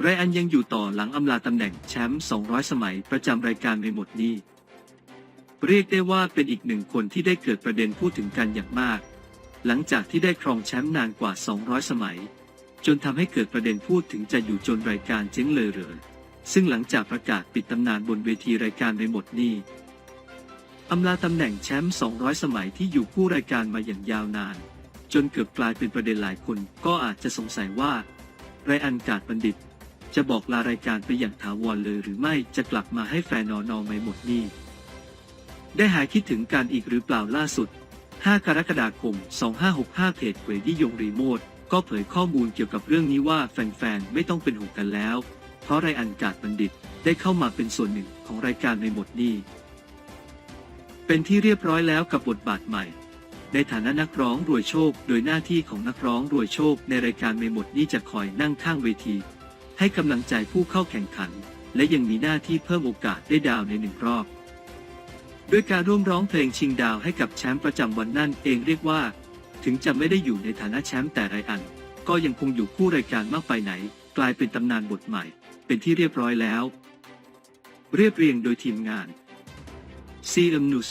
ไรอันยังอยู่ต่อหลังอำลาตำแหน่งแชมป์ 200 สมัยประจำรายการในหมดนี้ เรียกได้ว่าเป็นอีกหนึ่งคนที่ได้เกิดประเด็นพูดถึงกันอย่างมาก หลังจากที่ได้ครองแชมป์นานกว่า 200 สมัย จนทำให้เกิดประเด็นพูดถึงจะอยู่จนรายการเจ๊งเลยเหรอซึ่งหลังจากประกาศปิดตำนานบนเวทีรายการในหมดนี้อำลาตำแหน่งแชมป์ 200 สมัยที่อยู่คู่รายการมาอย่างยาวนาน จนเกือบกลายเป็นประเด็นหลายคนก็อาจจะสงสัยว่าไรอันกาดบัณฑิต จะบอกลารายการไปอย่างถาวรเลยหรือไม่จะกลับมาให้แฟนนอนอไม่หมดนี่ ได้หายคิดถึงการอีกหรือเปล่าล่าสุด 5 กรกฎาคม 2565 เพจเวดิยงรีโมทก็เผยข้อมูลเกี่ยวกับเรื่องนี้ว่าแฟนๆ ไม่ต้องเป็นห่วงกันแล้ว เพราะไรอันกาดบัณฑิตได้เข้ามาเป็นส่วนหนึ่งของรายการในหมดนี้ เป็นที่เรียบร้อยแล้วกับบทบาทใหม่ ในฐานะนักร้องรวยโชค โดยหน้าที่ของนักร้องรวยโชค ในรายการเมหมดนี้จะคอยนั่งข้างเวที ให้กำลังใจผู้เข้าแข่งขัน และยังมีหน้าที่เพิ่มโอกาสได้ดาวในหนึ่งรอบ ด้วยการร่วมร้องเพลงชิงดาวให้กับแชมป์ประจำวันนั่นเองเรียกว่า ถึงจะไม่ได้อยู่ในฐานะแชมป์แต่ไรอัน ก็ยังคงอยู่คู่รายการมากไปไหน กลายเป็นตำนานบทใหม่ เป็นที่เรียบร้อยแล้ว เรียบเรียงโดยทีมงาน CM News